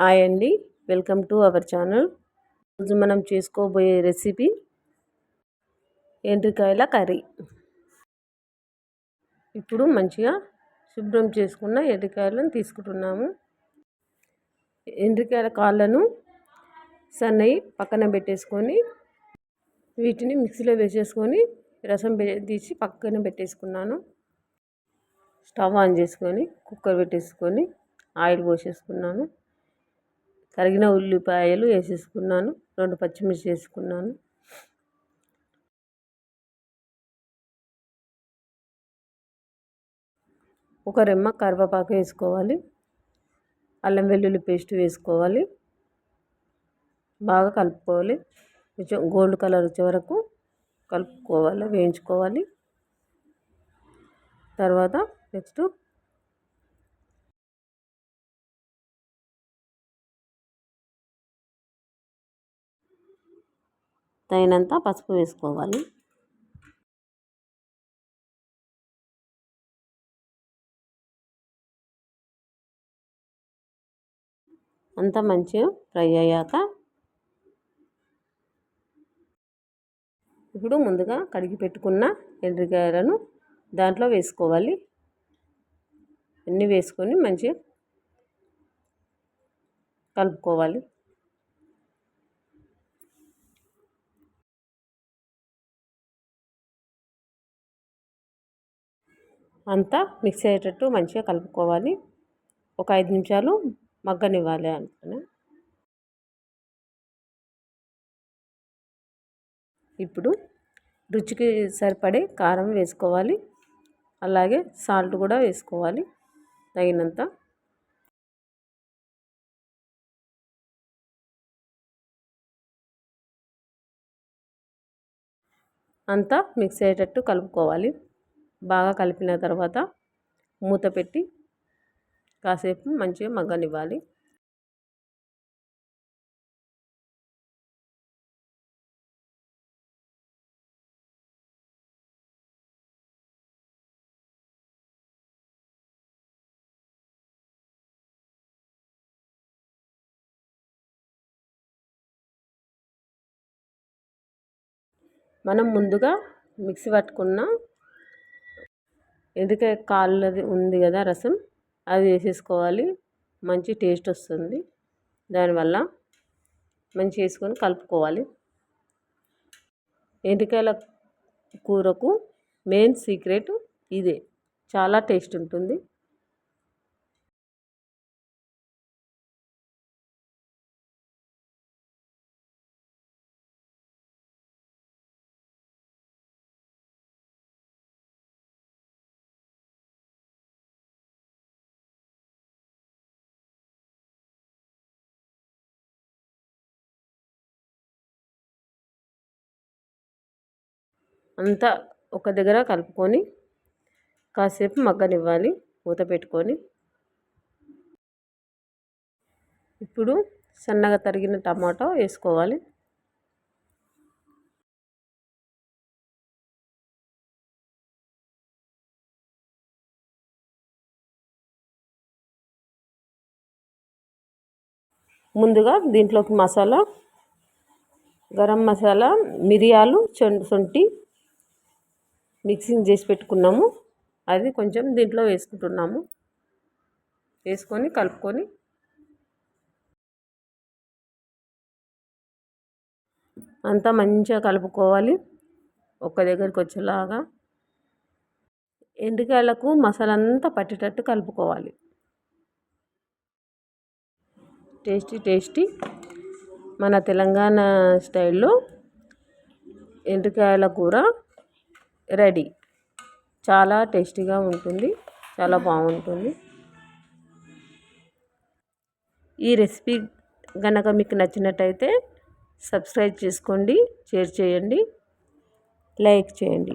Hi అండి. Welcome to our channel. రోజు మనం చేసుకోబోయే రెసిపీ ఎండ్రికాయల కర్రీ. ఇప్పుడు మంచిగా శుభ్రం చేసుకున్న ఎండ్రికాయలను తీసుకుంటున్నాము. ఎండ్రికాయల కాళ్ళను సన్నయి పక్కన పెట్టేసుకొని వీటిని మిక్సీలో వేసేసుకొని రసం తీసి పక్కన పెట్టేసుకున్నాను. స్టవ్ ఆన్ చేసుకొని కుక్కర్ పెట్టేసుకొని ఆయిల్ పోసేసుకున్నాను. తరిగిన ఉల్లిపాయలు వేసేసుకున్నాను. రెండు పచ్చిమిర్చి వేసుకున్నాను. ఒక రెమ్మ కరివేపాకు వేసుకోవాలి. అల్లం వెల్లుల్లి పేస్ట్ వేసుకోవాలి. బాగా కలుపుకోవాలి. కొంచెం గోల్డ్ కలర్ వచ్చే వరకు కలుపుకోవాలి వేయించుకోవాలి. తర్వాత నెక్స్ట్ తగినంత పసుపు వేసుకోవాలి. అంతా మంచిగా ఫ్రై అయ్యాక ఇప్పుడు ముందుగా కడిగి పెట్టుకున్న ఎండ్రికాయలను దాంట్లో వేసుకోవాలి. అన్నీ వేసుకొని మంచిగా కలుపుకోవాలి. అంతా మిక్స్ అయ్యేటట్టు మంచిగా కలుపుకోవాలి. ఒక ఐదు నిమిషాలు మగ్గనివ్వాలి అనుకుని ఇప్పుడు రుచికి సరిపడే కారం వేసుకోవాలి. అలాగే సాల్ట్ కూడా వేసుకోవాలి. తగినంత. అంతా మిక్స్ అయ్యేటట్టు కలుపుకోవాలి. బాగా కలిపిన తర్వాత మూత పెట్టి కాసేపు మంచిగా మగ్గనివ్వాలి. మనం ముందుగా మిక్సీ పట్టుకున్న ఎందుకంటే కాళ్ళది ఉంది కదా రసం? అది వేసేసుకోవాలి. మంచి టేస్ట్ వస్తుంది. దానివల్ల మంచి వేసుకొని కలుపుకోవాలి. ఎండికాయల కూరకు మెయిన్ సీక్రెట్ ఇదే. చాలా టేస్ట్ ఉంటుంది. అంతా ఒక దగ్గర కలుపుకొని కాసేపు మగ్గనివ్వాలి మూత పెట్టుకొని. ఇప్పుడు సన్నగా తరిగిన టమాటో వేసుకోవాలి. ముందుగా దీంట్లోకి మసాలా గరం మసాలా మిరియాలు శొంఠి మిక్సింగ్ చేసి పెట్టుకున్నాము. అది కొంచెం దీంట్లో వేసుకుంటున్నాము. వేసుకొని కలుపుకొని అంతా మంచిగా కలుపుకోవాలి. ఒక్క దగ్గరికి వచ్చేలాగా ఎండుకాయలకు మసాలంతా పట్టేటట్టు కలుపుకోవాలి. టేస్టీ టేస్టీ మన తెలంగాణ స్టైల్లో ఎండుకాయల కూర రెడీ. చాలా టేస్టీగా ఉంటుంది. చాలా బాగుంటుంది. ఈ రెసిపీ కనుక మీకు నచ్చినట్టయితే సబ్స్క్రైబ్ చేసుకోండి షేర్ చేయండి లైక్ చేయండి.